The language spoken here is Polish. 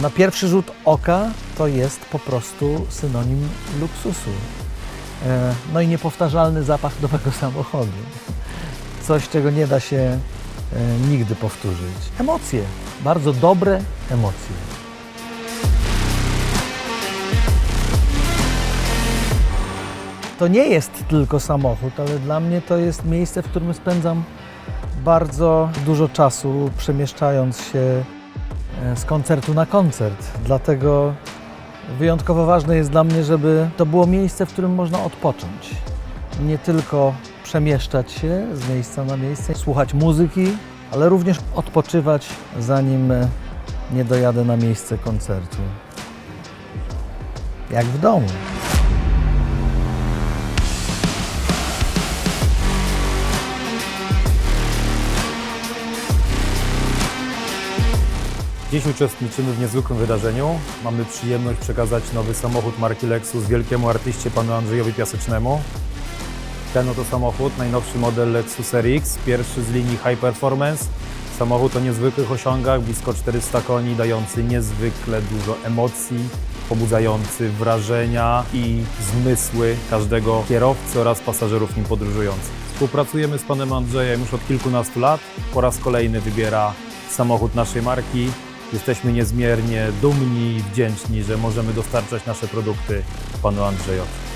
na pierwszy rzut oka to jest po prostu synonim luksusu. E, No i niepowtarzalny zapach nowego samochodu. Coś, czego nie da się e, nigdy powtórzyć. Emocje, bardzo dobre emocje. To nie jest tylko samochód, ale dla mnie to jest miejsce, w którym spędzam bardzo dużo czasu przemieszczając się z koncertu na koncert. Dlatego wyjątkowo ważne jest dla mnie, żeby to było miejsce, w którym można odpocząć. Nie tylko przemieszczać się z miejsca na miejsce, słuchać muzyki, ale również odpoczywać, zanim e, nie dojadę na miejsce koncertu. Jak w domu. Dziś uczestniczymy w niezwykłym wydarzeniu. Mamy przyjemność przekazać nowy samochód marki Lexus wielkiemu artyście panu Andrzejowi Piasecznemu. Ten oto samochód, najnowszy model Lexus RX, pierwszy z linii High Performance. Samochód o niezwykłych osiągach, blisko 400 koni, dający niezwykle dużo emocji, pobudzający wrażenia i zmysły każdego kierowcy oraz pasażerów nim podróżujących. Współpracujemy z panem Andrzejem już od kilkunastu lat. Po raz kolejny wybiera samochód naszej marki. Jesteśmy niezmiernie dumni i wdzięczni, że możemy dostarczać nasze produkty panu Andrzejowi.